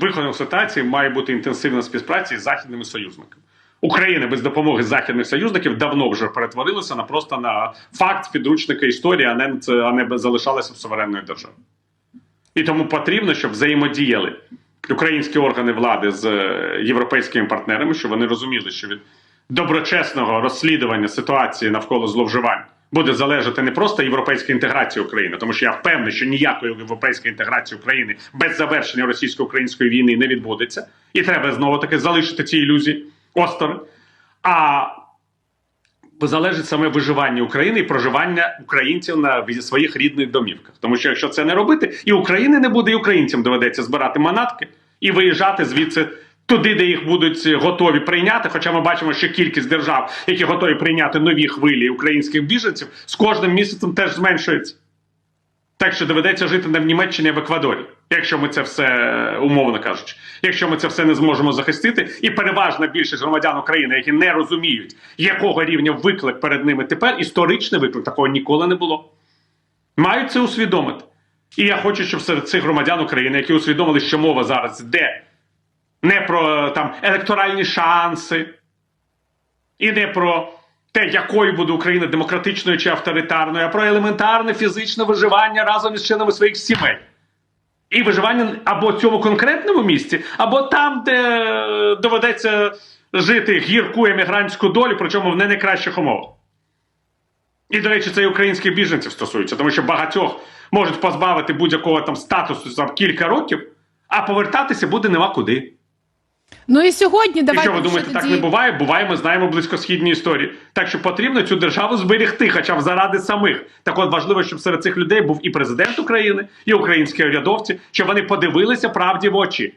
виходом ситуації має бути інтенсивна співпраця з західними союзниками. Україна без допомоги західних союзників давно вже перетворилася на просто на факт підручника історії, а не, а не залишалася в суверенної держави. І тому потрібно, щоб взаємодіяли українські органи влади з е, європейськими партнерами, щоб вони розуміли, що від доброчесного розслідування ситуації навколо зловживань буде залежати не просто європейська інтеграція України, тому що я впевнений, що ніякої європейської інтеграції України без завершення російсько-української війни не відбудеться, і треба знову таки залишити ці ілюзії осторонь. А залежить саме виживання України і проживання українців на своїх рідних домівках. Тому що якщо це не робити, і України не буде, і українцям доведеться збирати манатки і виїжджати звідси туди, де їх будуть готові прийняти. Хоча ми бачимо, що кількість держав, які готові прийняти нові хвилі українських біженців, з кожним місяцем теж зменшується. Так що доведеться жити не в Німеччині, а в Еквадорі, якщо ми це все умовно кажучи, якщо ми це все не зможемо захистити, і переважна більшість громадян України, які не розуміють, якого рівня виклик перед ними тепер, історичний виклик такого ніколи не було. Мають це усвідомити. І я хочу, щоб серед цих громадян України, які усвідомили, що мова зараз йде не про там електоральні шанси, і не про те, якою буде Україна демократичною чи авторитарною, а про елементарне фізичне виживання разом із членами своїх сімей. І виживання або в цьому конкретному місці, або там, де доведеться жити гірку емігрантську долю, причому в не найкращих умовах. І, до речі, це і українських біженців стосується, тому що багатьох можуть позбавити будь-якого там статусу за кілька років, а повертатися буде нема куди. Ну і сьогодні І давайте що ви думаєте, так тоді- не буває? Буває, ми знаємо близькосхідні історії. Так що потрібно цю державу зберегти, хоча б заради самих. Так от важливо, щоб серед цих людей був і президент України, і українські урядовці, щоб вони подивилися правді в очі.